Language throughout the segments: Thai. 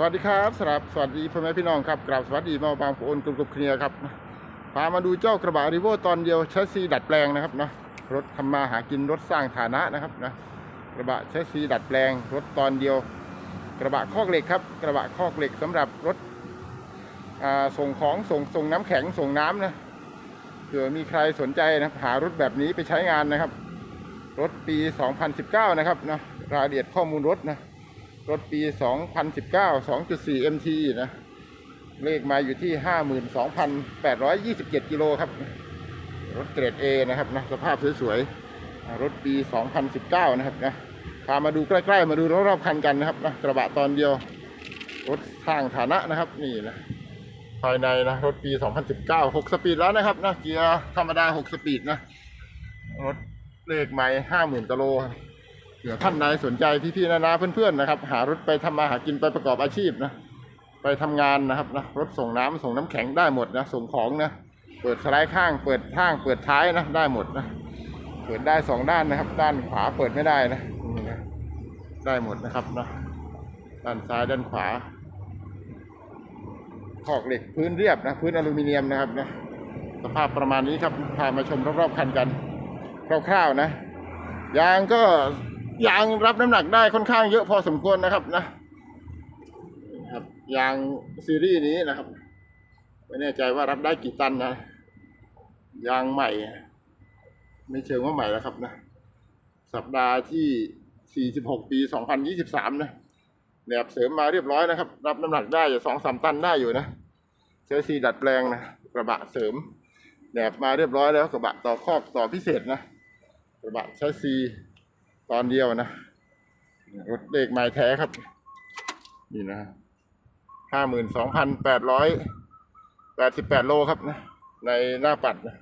สวัสดีครับสำหรับสวัสดีพ่อแม่พี่น้องครับกราบสวัสดีมาบางโอนกลุ่มกลุ่มเคลียร์ครับพามาดูเจ้ากระบะริโวตอนเดียวแชสซีดัดแปลงนะครับนะรถทำมาหากินรถสร้างฐานะนะครับนะกระบะแชสซีดัดแปลง รถตอนเดียว กระบะคอกเหล็กครับ กระบะคอกเหล็กสำหรับรถส่งของส่งส่งน้ำแข็งส่งน้ำนะเผื่อมีใครสนใจนะหารถแบบนี้ไปใช้งานนะครับ รถปี 2019 นะครับนะรายละเอียดข้อมูลรถนะ รถปี 2019 2.4 MT นะ เลขมาอยู่ที่ 52,827 กิโลครับ รถเกรด A นะครับนะ สภาพสวยๆ รถปี 2019 นะครับนะ พามาดูใกล้ๆ มาดูรอบๆคันกันนะครับนะ กระบะตอนเดียว รถสร้างฐานะนะครับ นี่นะ ภายในนะ รถปี 2019 6 สปีดแล้วนะครับนะ เกียร์ธรรมดา 6 สปีดนะ รถเลขไม่50,000กิโล เผื่อท่านใดสนใจพี่ๆนานาเพื่อนๆนะครับ หารถไปทำมาหากินไปประกอบอาชีพนะไปทำงานนะครับนะรถส่งน้ำส่งน้ำแข็งได้หมดนะส่งของนะเปิดสไลด์ข้าง เปิดข้าง เปิดท้ายนะได้หมดนะเปิดได้สองด้านนะครับ ด้านขวาเปิดไม่ได้นะนี่นะได้หมดนะครับนะด้านซ้ายด้านขวาขอกเหล็กพื้นเรียบนะพื้นอลูมิเนียมนะครับนะสภาพประมาณนี้ครับพามาชมรอบๆคันกันคร่าวๆนะยางก็ ยางรับน้ำหนักได้ค่อนข้างเยอะพอสมควรนะครับนะครับยางซีรีส์นี้นะครับไม่แน่ใจว่ารับได้กี่ตันนะยางใหม่ ไม่เชิงว่าใหม่แล้วครับนะ สัปดาห์ที่ 46 ปี 2023 นะแหนบเสริมมาเรียบร้อยนะครับ รับน้ำหนักได้อยู่สองสามตันได้อยู่นะใช้ซีดัดแปลงนะกระบะเสริมแหนบมาเรียบร้อยแล้วกระบะต่อคอกต่อพิเศษนะกระบะใช้ซี ตอนเดียวนะรถเลขไม้แท้ครับ นี่นะห้าหมื่นสองพันแปดร้อยแปดสิบแปดโลครับนะ ในหน้าปัดนะ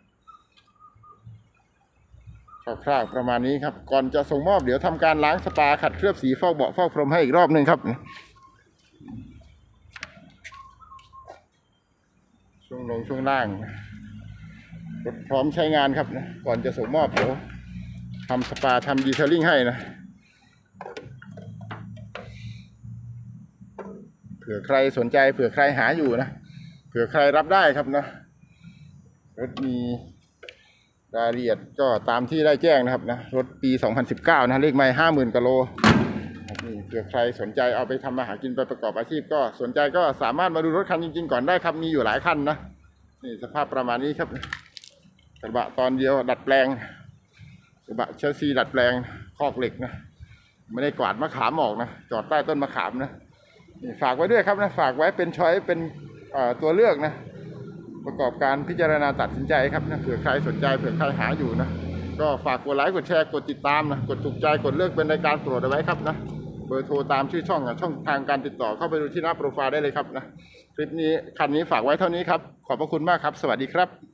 คร่าวๆประมาณนี้ครับ ก่อนจะส่งมอบเดี๋ยวทำการล้างสปาขัดเคลือบสีฟอกเบาะฟอกพรมให้อีกรอบหนึ่งครับ ช่วงลงช่วงล่างรถพร้อมใช้งานครับนะก่อนจะส่งมอบเดี๋ยว ทำสปาทำดีเทลลิ่งให้นะเผื่อใครสนใจเผื่อใครหาอยู่นะเผื่อใครรับได้ครับนะรถมีรายละเอียดก็ตามที่ได้แจ้งนะครับนะรถปี 2019 นะเลขไม่ห้าหมื่นกิโลนี่เผื่อใครสนใจเอาไปทำมาหากินไปประกอบอาชีพ ก็สนใจก็สามารถมาดูรถคันจริง ๆ ก่อนได้ครับมีอยู่หลายคันนะนี่สภาพประมาณนี้ครับกระบะตอนเดียวดัดแปลง กระบะเชสซีดัดแปลงคอกเหล็กนะไม่ได้กวาดมะขามออกนะจอดใต้ต้นมะขามนะนี่ฝากไว้ด้วยครับนะฝากไว้เป็นช้อยเป็นตัวเลือกนะ ประกอบการพิจารณาตัดสินใจครับนะเผื่อใครสนใจเผื่อใครหาอยู่นะก็ฝากกดไลค์กดแชร์กดติดตามนะกดถูกใจกดเลือกเป็นรายการโปรดเอาไว้ครับนะเบอร์โทรตามชื่อช่องช่องทางการติดต่อเข้าไปดูที่หน้าโปรไฟล์ได้เลยครับนะคลิปนี้คันนี้ฝากไว้เท่านี้ครับขอบพระคุณมากครับ สวัสดีครับ